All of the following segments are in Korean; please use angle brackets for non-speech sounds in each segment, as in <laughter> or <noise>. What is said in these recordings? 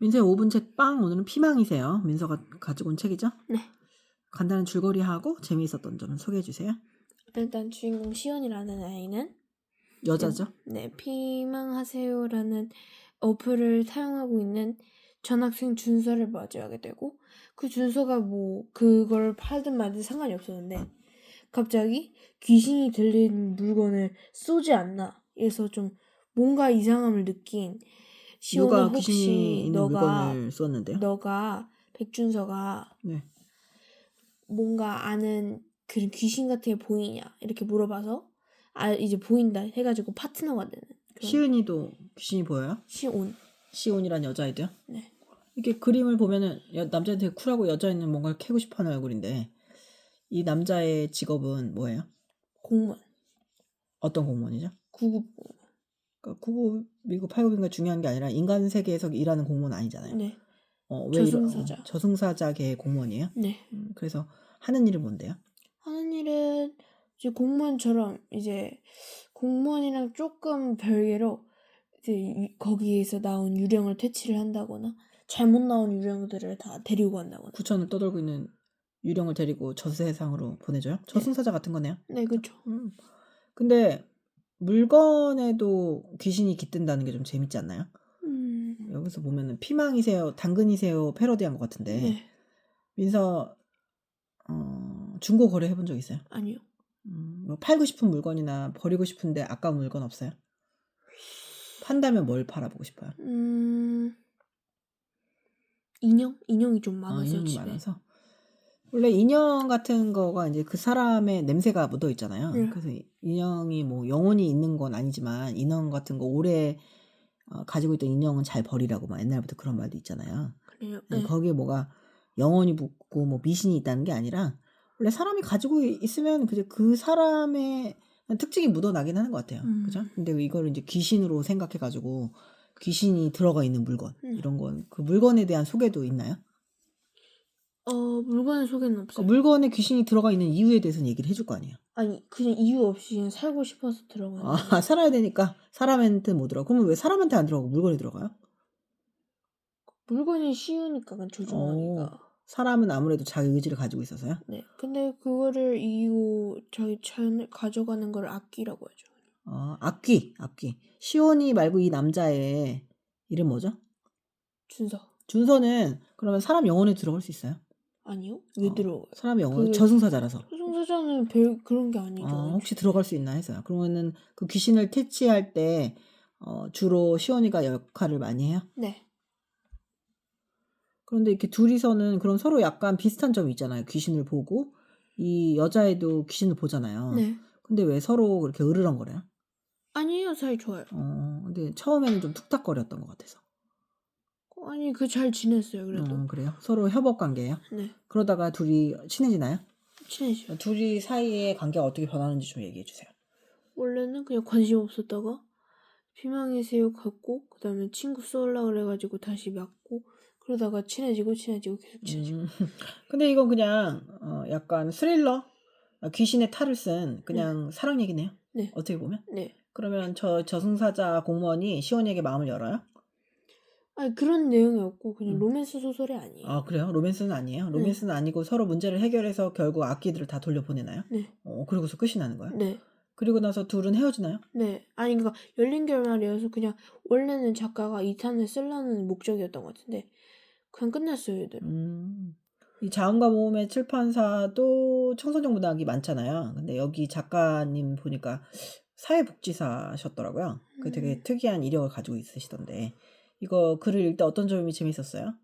민서의 5분 책 빵 오늘은 피망이세요. 민서가 가지고 온 책이죠? 네. 간단한 줄거리하고 재미있었던 점 소개해 주세요. 일단 주인공 시온이라는 아이는 여자죠? 네 피망하세요라는 어플을 사용하고 있는 전학생 준서를 마주하게 되고 그 준서가 뭐 그걸 팔든 말든 상관이 없었는데 갑자기 귀신이 들린 물건을 쏘지 않나 그래서 좀 뭔가 이상함을 느낀 누가 혹시 귀신이 있는 너가 물건을 쏘았는데요? 너가 백준서가 네. 뭔가 아는 그런 귀신 같은 게 보이냐 이렇게 물어봐서 아 이제 보인다 해가지고 파트너가 되는 그런 시은이도 귀신이 보여요? 시온 시온이란 여자애도요? 네 이렇게 그림을 보면은 여- 남자는 되게 쿨하고 여자애는 뭔가를 캐고 싶어하는 얼굴인데 이 남자의 직업은 뭐예요? 공무원 어떤 공무원이죠? 구급 그러니까 9급이고 8급인가 중요한 게 아니라 인간 세계에서 일하는 공무원 아니잖아요. 네 어, 왜 이러- 저승사자. 어, 저승사자계 공무원이에요? 네. 음, 그래서 하는 일이 뭔데요? 하는 일은 이제 공무원처럼 이제 공무원이랑 조금 별개로 이제 유- 거기에서 나온 유령을 퇴치를 한다거나 잘못 나온 유령들을 다 데리고 간다거나 구천을 떠돌고 있는 유령을 데리고 저세상으로 보내줘요? 저승사자 같은 거네요. 네 그렇죠 음. 근데 물건에도 귀신이 깃든다는 게 좀 재밌지 않나요? 음 여기서 보면은 피망이세요, 당근이세요 패러디한 것 같은데 네 민서 어, 중고 거래 해본 적 있어요? 아니요 음, 뭐 팔고 싶은 물건이나 버리고 싶은데 아까운 물건 없어요? 판다면 뭘 팔아보고 싶어요? 음 인형 인형이 좀 아, 많아서 인형이 집에 많아서 원래 인형 같은 거가 이제 그 사람의 냄새가 묻어 있잖아요. 네. 그래서 인형이 뭐 영혼이 있는 건 아니지만 인형 같은 거 오래 어, 가지고 있던 인형은 잘 버리라고 막 옛날부터 그런 말도 있잖아요. 그래요 네, 네. 거기에 뭐가 영혼이 묻고 뭐 미신이 있다는 게 아니라 원래 사람이 가지고 있으면 그저 그 사람의 특징이 묻어나긴 하는 것 같아요. 음. 그죠? 근데 이거를 이제 귀신으로 생각해가지고 귀신이 들어가 있는 물건 음. 이런 건 그 물건에 대한 소개도 있나요? 어 물건의 소개는 없어요. 그러니까 물건에 귀신이 들어가 있는 이유에 대해서는 얘기를 해줄 거 아니에요. 아니 그냥 이유 없이 그냥 살고 싶어서 들어가는. 아, <laughs> 살아야 되니까 사람한테 못 들어가. 그러면 왜 사람한테 안 들어가고 물건에 들어가요? 물건이 쉬우니까 그냥 조종하기가. 사람은 아무래도 자기 의지를 가지고 있어서요. 네. 근데 그거를 이유 저희 전 가져가는 걸 악기라고 하죠. 아, 악귀, 악귀. 시온이 말고 이 남자의 이름 뭐죠? 준서. 준서는 그러면 사람 영혼에 들어갈 수 있어요? 아니요? 왜 어, 들어가요? 사람 영혼 그- 저승사자라서. 소송사자는 별 그런 게 아니죠. 아, 혹시 들어갈 수 있나 해서요. 그러면은 그 귀신을 퇴치할 때 어, 주로 시온이가 역할을 많이 해요. 네. 그런데 이렇게 둘이서는 그런 서로 약간 비슷한 점이 있잖아요. 귀신을 보고 이 여자애도 귀신을 보잖아요. 네. 근데 왜 서로 그렇게 으르렁거려요? 아니에요. 사이 좋아요. 어, 근데 처음에는 좀 툭탁거렸던 것 같아서. 아니 그 잘 지냈어요. 그래도. 어, 그래요? 서로 협업 관계예요? 네. 그러다가 둘이 친해지나요? 친해져. 둘이 사이의 관계가 어떻게 변하는지 좀 얘기해 주세요. 원래는 그냥 관심 없었다가 피망의 새우 갖고 그다음에 친구 쏠라 그래가지고 다시 맞고 그러다가 친해지고 친해지고 계속 친해지고. 음. <laughs> 근데 이건 그냥 어, 약간 스릴러 어, 귀신의 탈을 쓴 그냥 사랑 얘기네요. 네. 어떻게 보면. 네. 그러면 저 저승사자 공무원이 시온에게 마음을 열어요? 아니 그런 내용이 없고 그냥 음. 로맨스 소설이 아니에요. 아 그래요? 로맨스는 아니에요? 네. 로맨스는 아니고 서로 문제를 해결해서 결국 악기들을 다 돌려보내나요? 네. 어 그리고서 끝이 나는 거예요? 네. 그리고 나서 둘은 헤어지나요? 네. 아니 그러니까 열린 결말이어서 그냥 원래는 작가가 2탄을 쓰려는 목적이었던 것 같은데 그냥 끝났어요, 얘들. 음. 이 자음과 모음의 출판사도 청소년 문학이 많잖아요. 근데 여기 작가님 보니까 사회복지사셨더라고요. 그 되게 음. 특이한 이력을 가지고 있으시던데 이거 글을 읽다 어떤 점이 재밌었어요?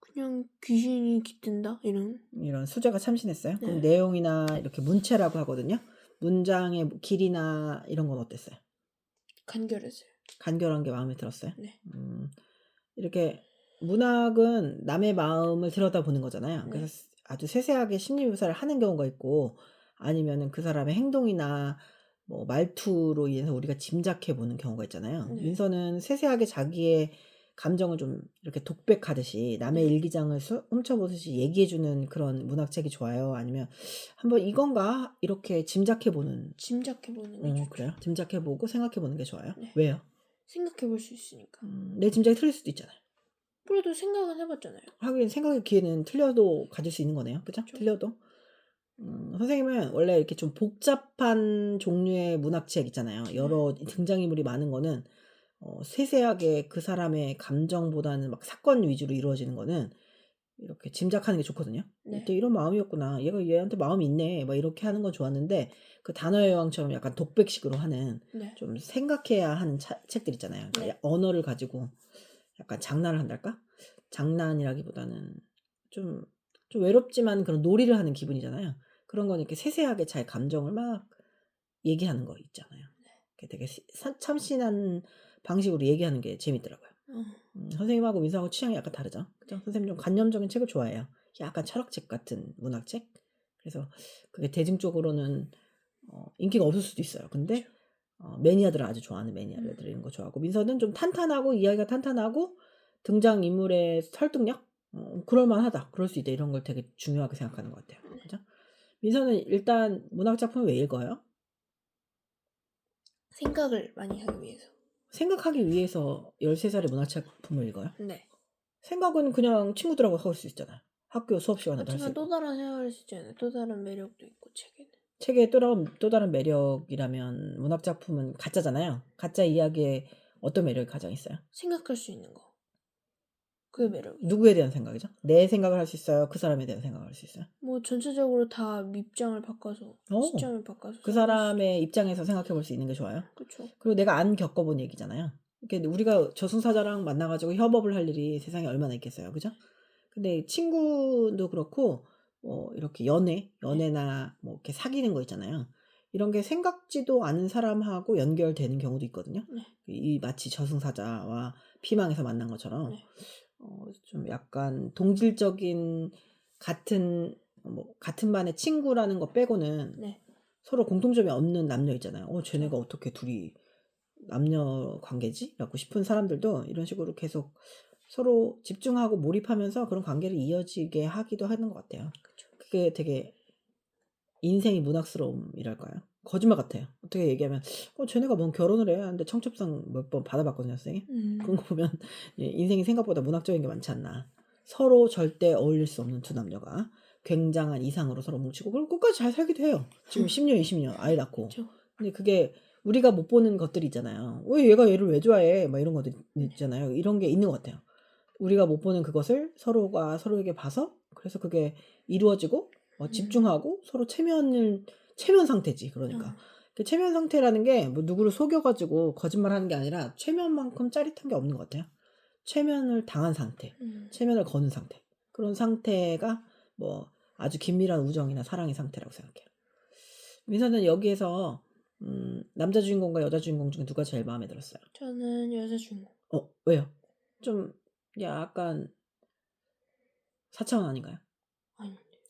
그냥 귀신이 깃든다 이런. 이런 수제가 참신했어요. 그럼 네. 내용이나 이렇게 문체라고 하거든요. 문장의 길이나 이런 건 어땠어요? 간결했어요. 간결한 게 마음에 들었어요. 네. 음, 이렇게 문학은 남의 마음을 들여다보는 거잖아요. 네. 그래서 아주 세세하게 심리 묘사를 하는 경우가 있고 아니면은 그 사람의 행동이나 뭐 말투로 인해서 우리가 짐작해 보는 경우가 있잖아요. 네. 민서는 세세하게 자기의 감정을 좀 이렇게 독백하듯이 남의 네. 일기장을 수- 훔쳐보듯이 얘기해주는 그런 문학책이 좋아요. 아니면 한번 이건가 이렇게 짐작해 보는. 짐작해 보는 게 어, 좋죠. 그래요? 짐작해 보고 생각해 보는 게 좋아요. 네. 왜요? 생각해 볼 수 있으니까. 음, 내 짐작이 틀릴 수도 있잖아요. 그래도 생각은 해봤잖아요. 하긴 생각의 기회는 틀려도 가질 수 있는 거네요. 그죠? 그쵸. 틀려도. 음, 선생님은 원래 이렇게 좀 복잡한 종류의 문학책 있잖아요. 여러 등장인물이 많은 거는 어, 세세하게 그 사람의 감정보다는 막 사건 위주로 이루어지는 거는 이렇게 짐작하는 게 좋거든요. 네. 또 이런 마음이었구나. 얘가 얘한테 마음이 있네. 막 이렇게 하는 건 좋았는데 그 단어의 여왕처럼 약간 독백식으로 하는 네. 좀 생각해야 하는 차- 책들 있잖아요. 그러니까 네. 언어를 가지고 약간 장난을 한달까? 장난이라기보다는 좀, 좀 외롭지만 그런 놀이를 하는 기분이잖아요. 그런 거는 이렇게 세세하게 잘 감정을 막 얘기하는 거 있잖아요. 이렇게 되게 참신한 방식으로 얘기하는 게 재밌더라고요. 어, 음, 선생님하고 민서하고 취향이 약간 다르죠. 그죠? 선생님 좀 관념적인 책을 좋아해요. 약간 철학책 같은 문학책. 그래서 그게 대중적으로는 어, 인기가 없을 수도 있어요. 근데. 어, 매니아들은 아주 좋아하는 매니아들 이런 거 좋아하고 민서는 좀 탄탄하고 이야기가 탄탄하고 등장 인물의 설득력 어, 그럴만하다. 그럴 수 있다. 이런 걸 되게 중요하게 생각하는 것 같아요. 그죠? 민서는 일단 문학 작품을 왜 읽어요? 생각을 많이 하기 위해서. 생각하기 위해서 13살의 문학 작품을 읽어요? 네. 생각은 그냥 친구들하고 할 수 있잖아요. 학교 수업 시간에도 할수 하지만 있고. 또 다른 생활을 수 있잖아요. 또 다른 매력도 있고 책에는. 책의 또 다른, 또 다른 매력이라면 문학 작품은 가짜잖아요. 가짜 이야기에 어떤 매력이 가장 있어요? 생각할 수 있는 거. 그게 매력이. 누구에 대한 생각이죠? 내 생각을 할 수 있어요? 그 사람에 대한 생각을 할 수 있어요? 뭐 전체적으로 다 입장을 바꿔서 오. 시점을 바꿔서. 그 사람의 입장에서 생각해 볼 수 있는 게 좋아요. 그렇죠. 그리고 내가 안 겪어본 얘기잖아요. 이렇게 우리가 저승사자랑 만나가지고 협업을 할 일이 세상에 얼마나 있겠어요. 그죠? 근데 친구도 그렇고, 뭐, 이렇게 연애, 연애나 뭐, 이렇게 사귀는 거 있잖아요. 이런 게 생각지도 않은 사람하고 연결되는 경우도 있거든요. 네. 이 마치 저승사자와 피망에서 만난 것처럼, 네. 어, 좀 약간 동질적인 같은, 뭐, 같은 반의 친구라는 거 빼고는 네. 서로 공통점이 없는 남녀 있잖아요. 어, 쟤네가 어떻게 둘이 남녀 관계지? 라고 싶은 사람들도 이런 식으로 계속 서로 집중하고 몰입하면서 그런 관계를 이어지게 하기도 하는 것 같아요. 그게 되게 인생이 문학스러움이랄까요? 거짓말 같아요. 어떻게 얘기하면, 어, 쟤네가 뭔 결혼을 해야 하는데 청첩장 몇 번 받아봤거든요, 선생님. 음. 그런 거 보면 <laughs> 예, 인생이 생각보다 문학적인 게 많지 않나. 서로 절대 어울릴 수 없는 두 남녀가 굉장한 이상으로 서로 뭉치고 그리고 끝까지 잘 살기도 해요. 지금 10년, 20년 아이 낳고. 그렇죠. 근데 그게 우리가 못 보는 것들이 있잖아요. 왜 얘가 얘를 왜 좋아해? 막 이런 것들 있잖아요. 이런 게 있는 것 같아요. 우리가 못 보는 그것을 서로가 서로에게 봐서 그래서 그게 이루어지고 어, 음. 집중하고 서로 체면을 체면 상태지. 그러니까 어. 그 체면 상태라는 게 뭐 누구를 속여가지고 거짓말하는 게 아니라 체면만큼 짜릿한 게 없는 것 같아요. 체면을 당한 상태, 음. 체면을 거는 상태 그런 상태가 뭐 아주 긴밀한 우정이나 사랑의 상태라고 생각해요. 민서는 여기에서 음, 남자 주인공과 여자 주인공 중에 누가 제일 마음에 들었어요? 저는 여자 주인공. 어 왜요? 좀 약간 사차원 아닌가요?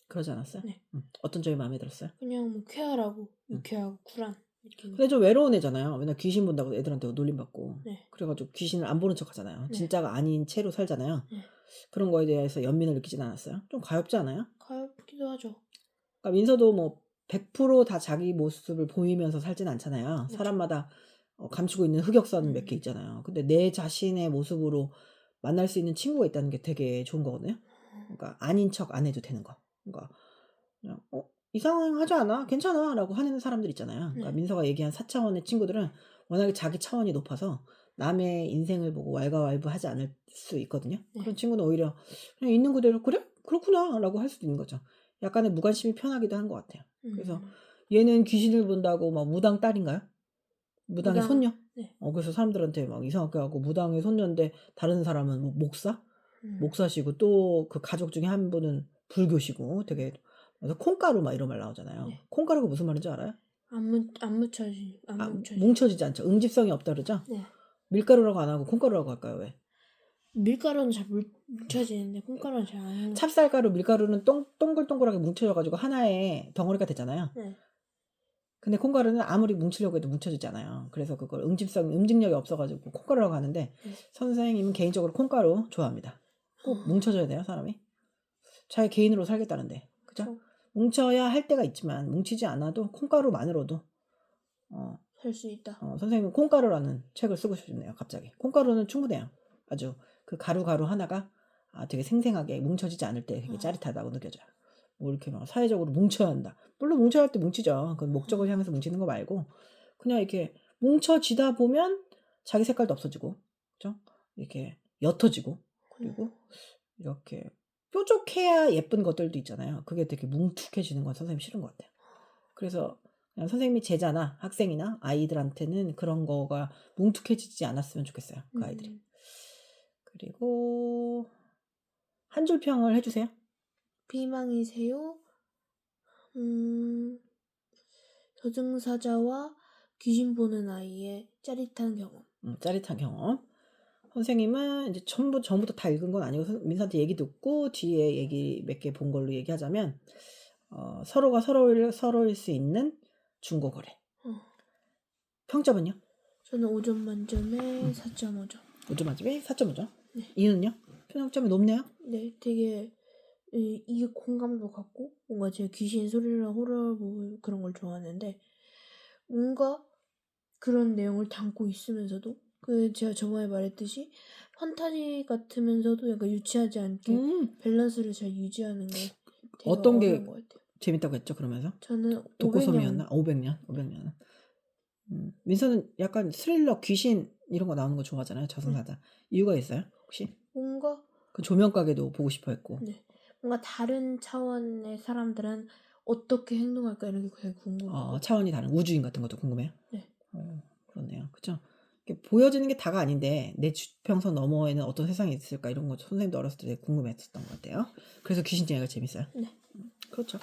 그러지 않았어요? 네. 음, 어떤 점이 마음에 들었어요? 그냥 뭐 쾌활하고 유쾌하고 쿨한 근데 좀 외로운 애잖아요. 맨날 귀신 본다고 애들한테 놀림받고. 네. 그래가지고 귀신을 안 보는 척 하잖아요. 네. 진짜가 아닌 채로 살잖아요. 네. 그런 거에 대해서 연민을 느끼진 않았어요. 좀 가엽지 않아요? 가엽기도 하죠. 그러니까 민서도 뭐 100%다 자기 모습을 보이면서 살진 않잖아요. 그쵸. 사람마다 어, 감추고 있는 흑역사는 몇개 음. 있잖아요. 근데 내 자신의 모습으로 만날 수 있는 친구가 있다는 게 되게 좋은 거거든요. 어. 그러니까 아닌 척 안 해도 되는 거. 그러니까 그냥 어 이상하지 않아 괜찮아 라고 하는 사람들 있잖아요. 그러니까 네. 민서가 얘기한 4차원의 친구들은 워낙에 자기 차원이 높아서 남의 인생을 보고 왈가왈부하지 않을 수 있거든요. 네. 그런 친구는 오히려 그냥 있는 그대로 그래 그렇구나 라고 할 수도 있는 거죠. 약간의 무관심이 편하기도 한 것 같아요. 그래서 음. 얘는 귀신을 본다고 막 무당 딸인가요? 무당의 무당, 손녀? 네. 어 그래서 사람들한테 막 이상하게 하고 무당의 손녀인데 다른 사람은 뭐 목사? 음. 목사시고 또 그 가족 중에 한 분은 불교시고 되게 그래서 콩가루 막 이런 말 나오잖아요. 네. 콩가루가 무슨 말인지 알아요? 안, 묻, 안 묻혀지. 안 아, 묻혀지. 뭉쳐지지 않죠. 응집성이 없다 그러죠. 네. 밀가루라고 안 하고 콩가루라고 할까요? 왜? 밀가루는 잘 물, 묻혀지는데 콩가루는 잘 안. 묻- 찹쌀가루, 밀가루는 동, 동글동글하게 뭉쳐져가지고 하나의 덩어리가 되잖아요. 네. 근데 콩가루는 아무리 뭉치려고 해도 뭉쳐지지 않아요. 그래서 그걸 응집성, 음직력이 없어가지고 콩가루라고 하는데 네. 선생님은 개인적으로 콩가루 좋아합니다. 꼭 아. 뭉쳐져야 돼요, 사람이. 자기 개인으로 살겠다는데. 그죠? 뭉쳐야 할 때가 있지만 뭉치지 않아도 콩가루만으로도 어, 살수 있다. 어, 선생님은 콩가루라는 책을 쓰고 싶네요. 갑자기 콩가루는 충분해요. 아주 그 가루 가루 하나가 아 되게 생생하게 뭉쳐지지 않을 때 되게 어. 짜릿하다고 느껴져요. 뭐 이렇게 막 사회적으로 뭉쳐야 한다. 물론 뭉쳐야 할 때 뭉치죠. 그건 목적을 향해서 뭉치는 거 말고 그냥 이렇게 뭉쳐지다 보면 자기 색깔도 없어지고, 그죠? 이렇게 옅어지고 그리고 이렇게 뾰족해야 예쁜 것들도 있잖아요. 그게 되게 뭉툭해지는 건 선생님 싫은 것 같아요. 그래서 그냥 선생님이 제자나 학생이나 아이들한테는 그런 거가 뭉툭해지지 않았으면 좋겠어요. 그 아이들이. 음. 그리고 한 줄 평을 해주세요. 비망이세요. 음, 저승사자와 귀신 보는 아이의 짜릿한 경험. 음, 짜릿한 경험. 선생님은 이제 전부 전부터 다 읽은 건 아니고 선- 민서한테 얘기 듣고 뒤에 얘기 몇 개 본 걸로 얘기하자면 어, 서로가 서로를 서로일 수 있는 중고 거래. 어. 평점은요? 저는 5점 만점에 음. 4.5점. 5점 만점에 4.5점. 네. 이유는요? 평점이 높네요. 네, 되게 이, 이게 공감도 갖고 뭔가 제가 귀신 소리나 호러 뭐 그런 걸 좋아하는데 뭔가 그런 내용을 담고 있으면서도 그 제가 저번에 말했듯이 판타지 같으면서도 약간 유치하지 않게 음, 밸런스를 잘 유지하는 게 되게 어떤 게 어려운 것 같아요. 재밌다고 했죠. 그러면서 저는 독고섬이었나? 500년 500년. 500년. 음, 민서는 약간 스릴러, 귀신 이런 거 나오는 거 좋아하잖아요. 저승사자. 이유가 있어요? 혹시? 뭔가 그 조명 가게도 보고 싶어 했고. 네 뭔가 다른 차원의 사람들은 어떻게 행동할까 이런 게 되게 궁금해요. 어, 차원이 다른 우주인 같은 것도 궁금해요. 네. 어, 그렇네요. 그죠? 보여지는 게 다가 아닌데 내 주평선 너머에는 어떤 세상이 있을까 이런 거 선생님도 어렸을 때 궁금했었던 것 같아요. 그래서 귀신 이야기가 재밌어요. 네. 음, 그렇죠.